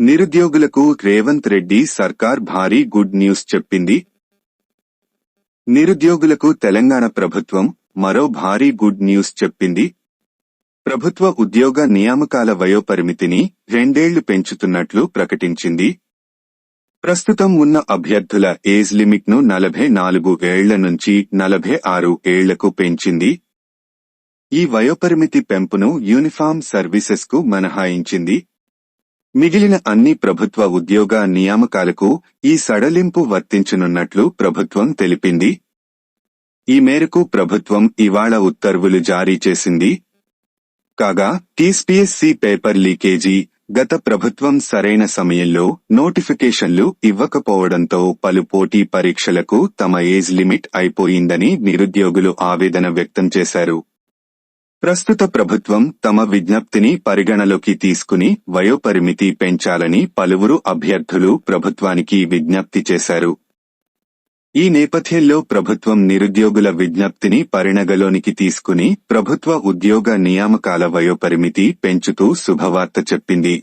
నిరుద్యోగులకు రేవంత్ రెడ్డి సర్కార్ భారీ గుడ్ న్యూస్ చెప్పింది. నిరుద్యోగులకు తెలంగాణ ప్రభుత్వం మరో భారీ గుడ్ న్యూస్ చెప్పింది. ప్రభుత్వ ఉద్యోగ నియామకాల వయోపరిమితిని రెండేళ్ళు పెంచుతున్నట్లు ప్రకటించింది. ప్రస్తుతం ఉన్న అభ్యర్థుల ఏజ్ లిమిట్ను నలభై నాలుగు ఏళ్ళ నుంచి నలభై ఆరు ఏళ్ళకు పెంచింది. ఈ వయోపరిమితి పెంపును యూనిఫామ్ సర్వీసెస్కు మినహాయించింది. మిగిలిన అన్ని ప్రభుత్వ ఉద్యోగ నియామకాలకు ఈ సడలింపు వర్తించనున్నట్లు ప్రభుత్వం తెలిపింది. ఈ మేరకు ప్రభుత్వం ఇవాళ ఉత్తర్వులు జారీ చేసింది. కాగా టీస్పీఎస్సీ పేపర్ లీకేజీ గత ప్రభుత్వం సరైన సమయంలో నోటిఫికేషన్లు ఇవ్వకపోవడంతో పలు పోటీ పరీక్షలకు తమ ఏజ్ లిమిట్ అయిపోయిందని నిరుద్యోగులు ఆవేదన వ్యక్తం చేశారు. ప్రస్తుత ప్రభుత్వం తమ విజ్ఞప్తిని పరిగణలోకి తీసుకుని వయోపరిమితి పెంచాలని పలువురు అభ్యర్థులు ప్రభుత్వానికి విజ్ఞప్తి చేశారు. ఈ నేపథ్యంలో ప్రభుత్వం నిరుద్యోగుల విజ్ఞప్తిని పరిణగలోనికి తీసుకుని ప్రభుత్వ ఉద్యోగ నియామకాల వయోపరిమితి పెంచుతూ శుభవార్త చెప్పింది.